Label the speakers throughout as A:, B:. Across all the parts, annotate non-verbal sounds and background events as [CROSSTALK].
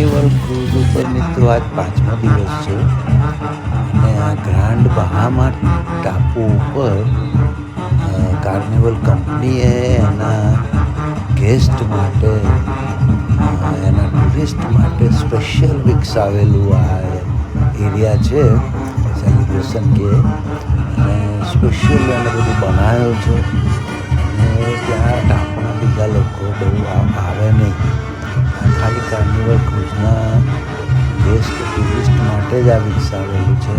A: Carnival cruise ઉપર મિત્રો આજ પાંચમો દિવસ છે. અને આ ગ્રાન્ડ બહામા ટાપુ ઉપર કાર્નિવલ કંપનીએ એના ગેસ્ટ માટે એના ટુરિસ્ટ માટે સ્પેશિયલ વિકસાવેલું આ એરિયા છે, સેલિબ્રેશન કે. અને સ્પેશિયલ એને બધું બનાવ્યું છે. અને ત્યાં ટાપણા બીજા લોકો બહુ આવે નહીં. ખાલી કાર્નિવલ ક્રૂઝના ગેસ્ટ ટુરિસ્ટ માટે જ આ વિકસાવેલું છે.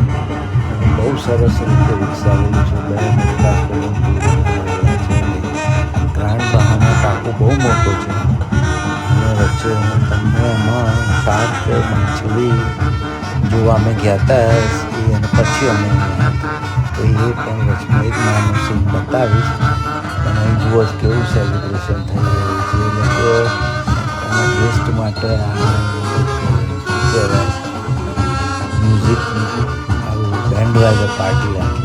A: અને બહુ સરસ રીતે વિકસાવેલું છે. બે મોટા છે. ગ્રાન્ડ બહાના ટાપુ બહુ મોટો છે. અને વચ્ચે હું તમને એમાં શાર્ક માછલી જોવા અમે ગયા હતા અને પછી અમે તો એ પણ વચમાં એક નાનું સીન બતાવીશ. અને જુઓ કેવું સેલિબ્રેશન થઈ રહ્યું છે. એ લોકો એના ગેસ્ટ માટે આ કહેવાય મ્યુઝિકની આવું બેન્ડ વાગે પાર્ટી રાખી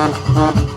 A: નમસ્કાર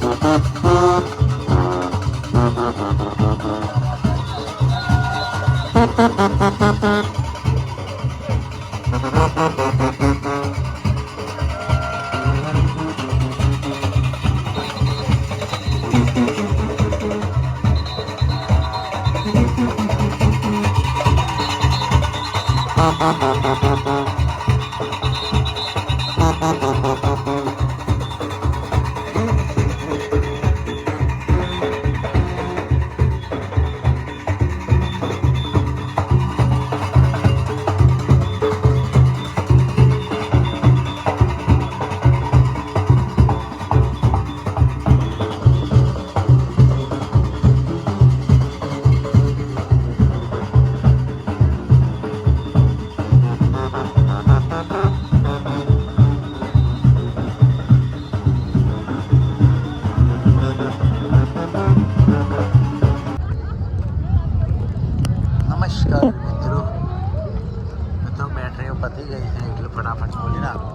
A: બેટરીઓ પતી ગઈ છે, એટલે ફટાફટ બોલી નાખો.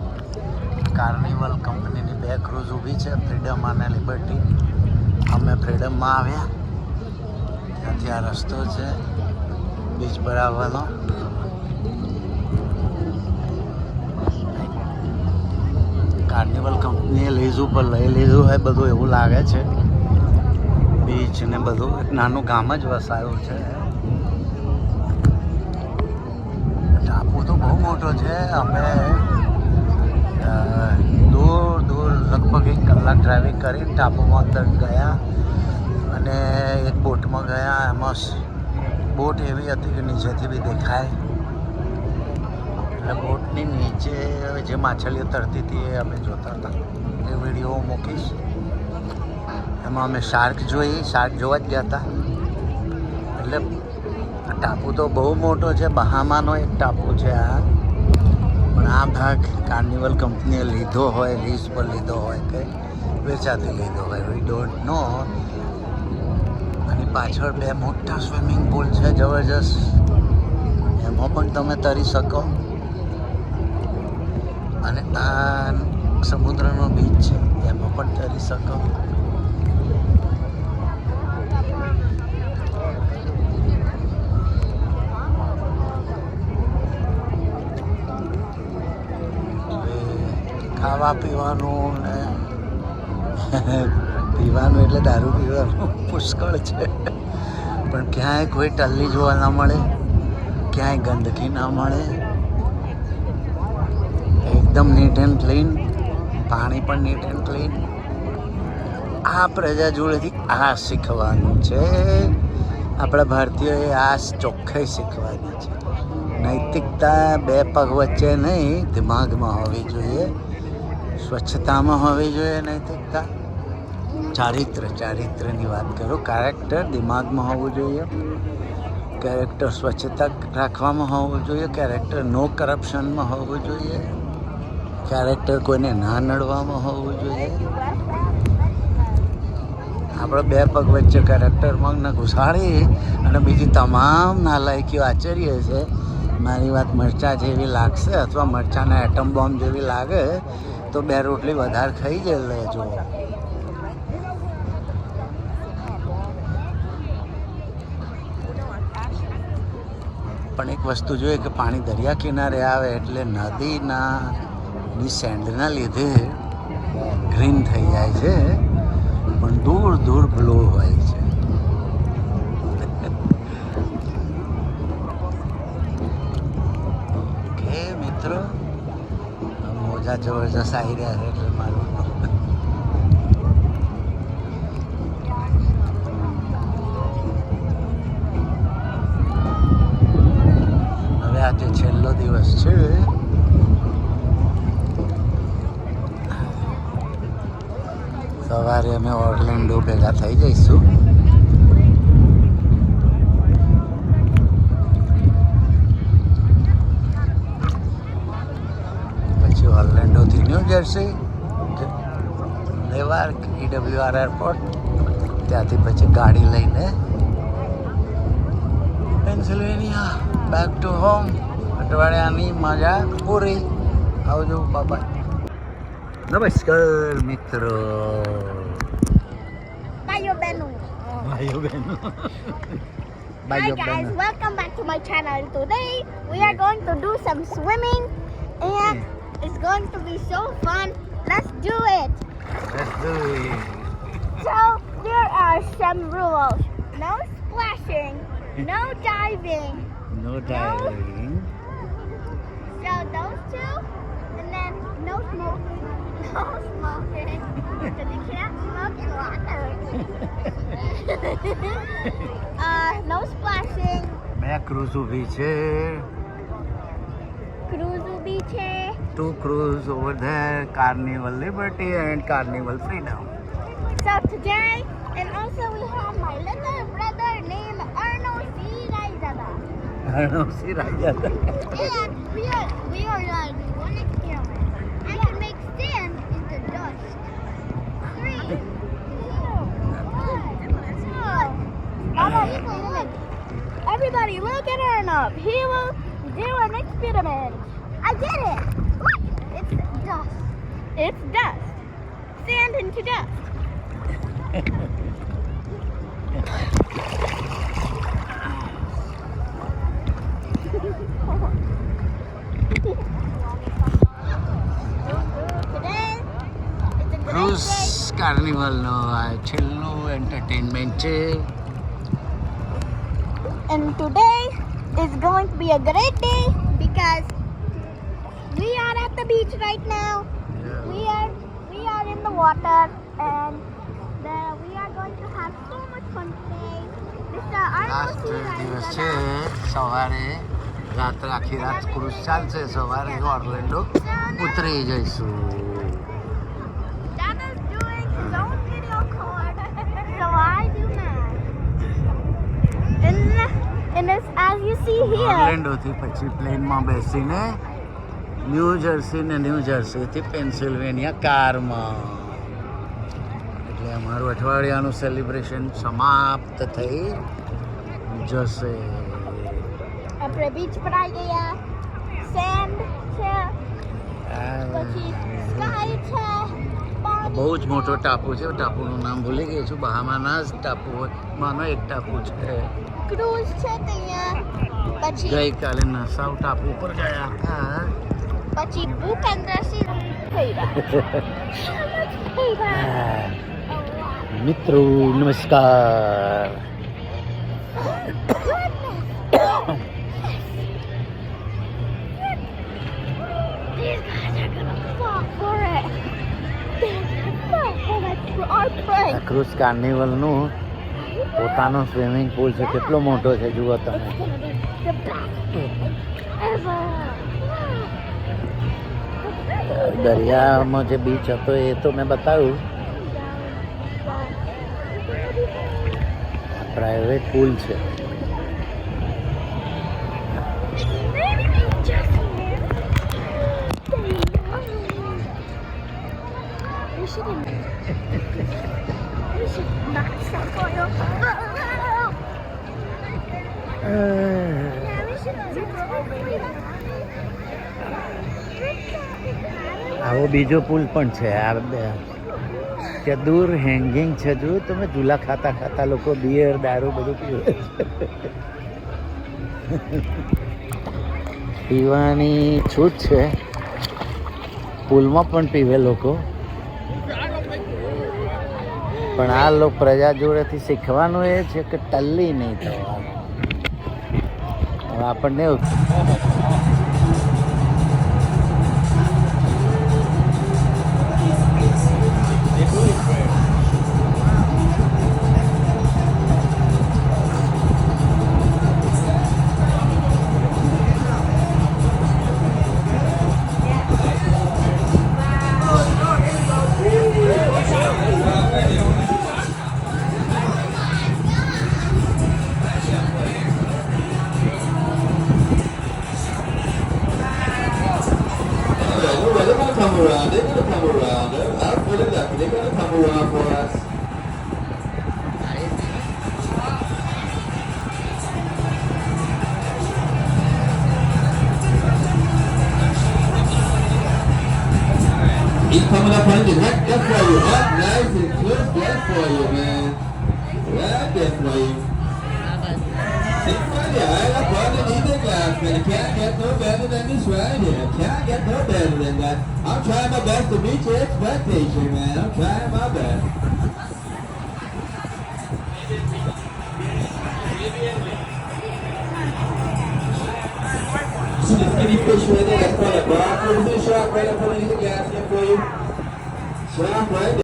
A: કાર્નિવલ કંપનીની બે ક્રૂઝ ઊભી છે ફ્રીડમ અને લિબર્ટી અમે ફ્રીડમમાં આવ્યા. ત્યાંથી આ રસ્તો છે બીચ પર આવવાનો. કાર્નિવલ કંપનીએ લીઝ ઉપર લઈ લીધું હોય બધું એવું લાગે છે. બીચ ને બધું, નાનું ગામ જ વસાયું છે ટાપુ તો બહુ મોટો છે. અમે દૂર દૂર લગભગ એક કલાક ડ્રાઇવિંગ કરીને ટાપુમાં અંદર ગયા અને એક બોટમાં ગયા. એમાં બોટ એવી હતી કે નીચેથી બી દેખાય. એટલે બોટની નીચે જે માછલીઓ તરતી હતી એ અમે જોતા હતા. એ વીડિયો મૂકીશ. એમાં અમે શાર્ક જોઈ. શાર્ક જોવા જ ગયા હતા. એટલે ટાપુ તો બહુ મોટો છે, બહામાનો એક ટાપુ છે આ. પણ આ ભાગ કાર્નિવલ કંપનીએ લીધો હોય લીઝ પર લીધો હોય કે વેચાતી લીધો હોય વી ડોન્ટ નો અને પાછળ બે મોટા સ્વિમિંગ પુલ છે, જબરજસ્ત. એમાં પણ તમે તરી શકો. અને આ સમુદ્રનો બીચ છે, એમાં પણ તરી શકો. ખાવા પીવાનું ને [LAUGHS] પીવાનું એટલે દારૂ પીવાનું [LAUGHS] પુષ્કળ છે. પણ ક્યાંય કોઈ ટલ્લી જોવા ના મળે, ક્યાંય ગંદકી ના મળે. એકદમ નીટ એન્ડ ક્લીન પાણી પણ નીટ એન્ડ ક્લીન આ પ્રજા જોડેથી આ શીખવાનું છે. આપણા ભારતીયોએ આ ચોખ્ખાઈ શીખવાની છે. નૈતિકતા બે પગ વચ્ચે નહીં, દિમાગમાં હોવી જોઈએ. સ્વચ્છતામાં હોવી જોઈએ નૈતિકતા. ચારિત્ર, ચારિત્રની વાત કરો કેરેક્ટર દિમાગમાં હોવું જોઈએ. કેરેક્ટર સ્વચ્છતા રાખવામાં હોવું જોઈએ કેરેક્ટર નો કરપ્શનમાં હોવું જોઈએ. કેરેક્ટર કોઈને ના નડવામાં હોવું જોઈએ. આપણે બે પગ વચ્ચે કેરેક્ટર મગને ઘુસાડી અને બીજી તમામ નાલાયકીઓ આચરીએ છે. મારી વાત મરચાં જેવી લાગશે અથવા મરચાંના એટમ બોમ્બ જેવી લાગે તો બે રોટલી વધારે ખાઈ જ. લેજો પણ એક વસ્તુ જોઈએ કે પાણી દરિયા કિનારે આવે એટલે નદીના ની સેન્ડના લીધે ગ્રીન થઈ જાય છે, પણ દૂર દૂર બ્લો હોય છે ઓકે મિત્રો મોજા જબરજસ્ત આવી રહ્યા છે એટલે મારું હવે આજે છેલ્લો દિવસ છે. સવારે અમે ઓર્લેન્ડો ભેગા થઈ જઈશું. ઓર્લેન્ડોથી New Jersey Newark EWR airport ત્યાંથી પછી ગાડી લઈને પેન્સિલ્વેનિયા બેક ટુ હોમ અઠવાડિયાની મજા પૂરી આવજો બાબા નમસ્કાર મિત્રો
B: Bayo Benu.
A: ભાઈઓ બહેનો
B: Hi
A: ભાઈઓ
B: guys,
A: બહેનો
B: welcome back to my channel. Today we are going to do some swimming and It's going to be so fun. Let's do it.
A: Let's do it.
B: So there are some rules. No splashing. No diving.
A: No diving. No.
B: So those two. And then no smoking. [LAUGHS] No smoking. Because you can't smoke in [LAUGHS] uh, no splashing Cruise will be chair.
A: To cruise over there Carnival Liberty and Carnival Freedom
B: So today, and also we have my little brother named Arnold C. Raizada.
A: હરણવસી Raja [LAUGHS]
B: And we are we are uh, one experiment. I can make sand into dust. Three, [LAUGHS] two, one, go. Mama, Everybody, look at Arnold. He will do an experiment. I did it. Look, it's dust. It's dust. Sand into dust. Today, it's a great
A: cruise
B: day.
A: કાર્નિવલનો આ છેલ્લું entertainment છે
B: And today is going to be a great day because we are at the beach right now. We are we are in the water and the, we are going to have so much fun today. Mr.
A: Last
B: Arnold
A: દિવસ છે સવારે રાત્રે આખી રાત cruise ચાલશે સવારે Orlando ઉતરી જઈશું
B: see here,
A: ઓર્લેન્ડોથી પછી પ્લેનમાં બેસીને ન્યૂ જર્સી ને ન્યૂ જર્સીથી પેન્સિલ્વેનિયા કારમાં. એટલે અમારું અઠવાડિયાનું સેલિબ્રેશન સમાપ્ત થઈ જશે.
B: આપણે બીચ પર આવી ગયા. સેન્ડ છે. પછી સ્કાય છે.
A: બહુ જ મોટો ટાપુ છે. ટાપુનું નામ ભૂલી ગયો છું. બહામાના જ ટાપુમાંનો એક ટાપુ છે.
B: ક્રુઝ છે ત્યાં. પછી
A: ગઈકાલે નસાવ ટાપુ ઉપર ગયા હતા
B: પછી ભૂપેન્દ્રસિંહ થઈ રહ્યા
A: મિત્રો નમસ્કાર ક્રુઝ કાર્નિવલનું પોતાનો સ્વિમિંગ પુલ છે કેટલો મોટો છે જુઓ તમે. દરિયામાં જે બીચ હતો એ તો મેં બતાવ્યું પ્રાઇવેટ પુલ છે
B: we should not stop going up. Yeah, we should
A: આવો બીજો પુલ પણ છે. આ દૂર હેંગિંગ છે જો, તમે ઝૂલા ખાતા ખાતા લોકો બિયર દારૂ બધું પીવે પીવાની છૂટ છે. પુલમાં પણ પીવે લોકો. પણ આ લોકો પ્રજા જોડેથી શીખવાનું એ છે કે ટલ્લી નહીં થવાનું. આપણને
C: coming up you. Right there for you. Up nice and close there for you, man. There for you. There. Right up underneath the glass, man. You can't get no better than this right here. Can't get no better than that. I'm trying my best to meet your expectation, man. I'm trying my best. See fish right there? That's called a barracuda fish shark right up underneath the there for you. Suena